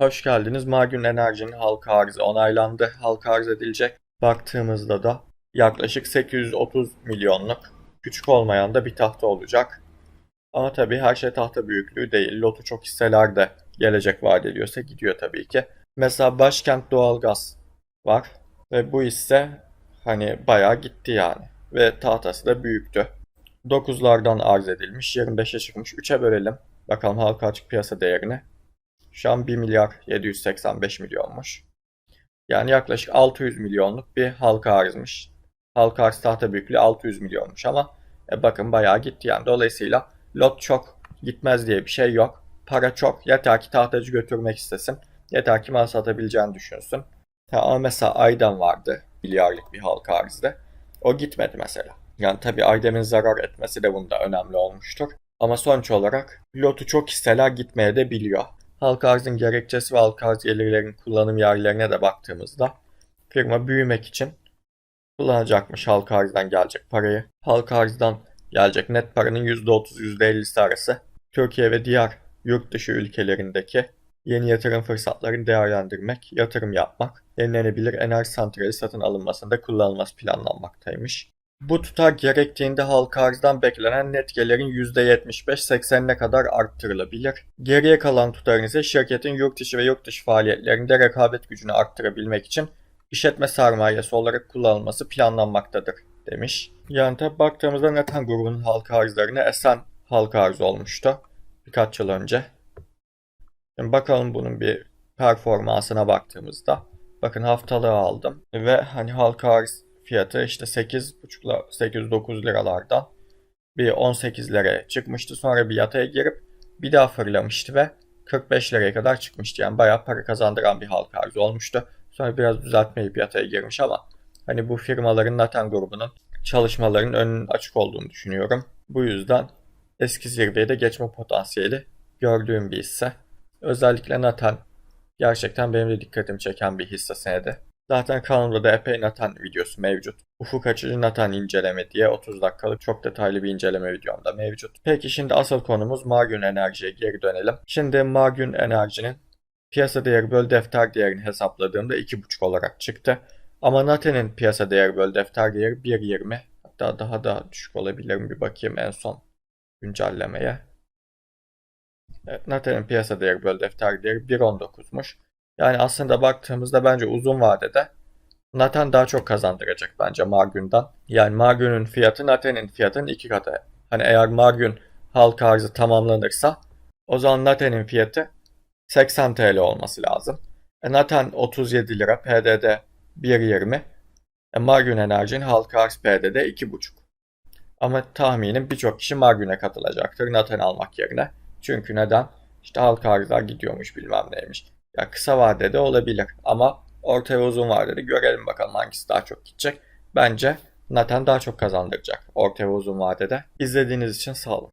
Hoş geldiniz. Magün Enerji'nin halka arzı onaylandı. Halka arz edilecek. Baktığımızda da yaklaşık 830 milyonluk. Küçük olmayan da bir tahta olacak. Ama tabii her şey tahta büyüklüğü değil. Lotu çok hisseler de gelecek vaat ediyorsa gidiyor tabii ki. Mesela Başkent Doğalgaz var. Ve bu hisse hani bayağı gitti yani. Ve tahtası da büyüktü. 9'lardan arz edilmiş. 25'e çıkmış. 3'e bölelim. Bakalım halka açık piyasa değerini. Şu an 1 milyar 785 milyonmuş. Yani yaklaşık 600 milyonluk bir halka arzmış. Halka arz tahta büyüklüğü 600 milyonmuş ama e, bakın bayağı gitti yani. Dolayısıyla lot çok gitmez diye bir şey yok. Para çok. Yeter ki tahtacı götürmek istesin. Yeter ki mal satabileceğini düşünsün. Ha, mesela Aydan vardı milyarlık bir halka arzda. O gitmedi mesela. Yani tabii Aydem'in zarar etmesi de bunda önemli olmuştur. Ama sonuç olarak lotu çok hisseler gitmeye de biliyor. Halka arzın gerekçesi ve halka arz gelirlerin kullanım yerlerine de baktığımızda firma büyümek için kullanacakmış halka arzdan gelecek parayı. Halka arzdan gelecek net paranın %30 %50'si arası Türkiye ve diğer yurt dışı ülkelerindeki yeni yatırım fırsatlarını değerlendirmek, yatırım yapmak, yenilenebilir enerji santrali satın alınmasında kullanılması planlanmaktaymış. Bu tutar gerektiğinde halka arzdan beklenen net gelirin %75-80'ine kadar arttırılabilir. Geriye kalan tutarın ise şirketin yurt içi ve yurt dışı faaliyetlerinde rekabet gücünü arttırabilmek için işletme sermayesi olarak kullanılması planlanmaktadır demiş. Yani tabi baktığımızda Neten grubunun halka arzlarına Esen halka arzı olmuştu birkaç yıl önce. Şimdi bakalım bunun bir performansına baktığımızda. Bakın haftalığı aldım ve hani halka arz fiyatı işte 8,5 8-9 liralardan bir 18 liraya çıkmıştı. Sonra bir yataya girip bir daha fırlamıştı ve 45 liraya kadar çıkmıştı. Yani bayağı para kazandıran bir halka arzı olmuştu. Sonra biraz düzeltmeyip yataya girmiş ama hani bu firmaların Naten grubunun çalışmalarının önünün açık olduğunu düşünüyorum. Bu yüzden eski zirveye de geçme potansiyeli gördüğüm bir hisse. Özellikle Naten gerçekten benim de dikkatimi çeken bir hisse senedi. Zaten kanalımda da epey Nathan videosu mevcut. Ufuk açıcı Nathan inceleme diye 30 dakikalık çok detaylı bir inceleme videom da mevcut. Peki şimdi asıl konumuz Margün Enerji'ye geri dönelim. Şimdi Margün Enerji'nin piyasa değeri böl defter değerini hesapladığımda 2.5 olarak çıktı. Ama Nathan'in piyasa değeri böl defter değeri 1.20. Hatta daha da düşük olabilir mi bir bakayım en son güncellemeye. Evet, Nathan'in piyasa değeri böl defter değeri 1.19'muş. Yani aslında baktığımızda bence uzun vadede Nathan daha çok kazandıracak bence Margün'den. Yani Margün'ün fiyatı Nathan'in fiyatının iki katı. Hani eğer Margün halka arzı tamamlanırsa o zaman Nathan'in fiyatı 80 TL olması lazım. E, Nathan 37 lira, PDD 1.20. E, Margün Enerji'nin halka arz PDD 2.5. Ama tahminim birçok kişi Margün'e katılacaktır Nathan almak yerine. Çünkü neden? İşte halka arzlar gidiyormuş bilmem neymiş. Ya kısa vadede olabilir ama orta ve uzun vadede görelim bakalım hangisi daha çok gidecek. Bence Nathan daha çok kazandıracak orta ve uzun vadede. İzlediğiniz için sağ olun.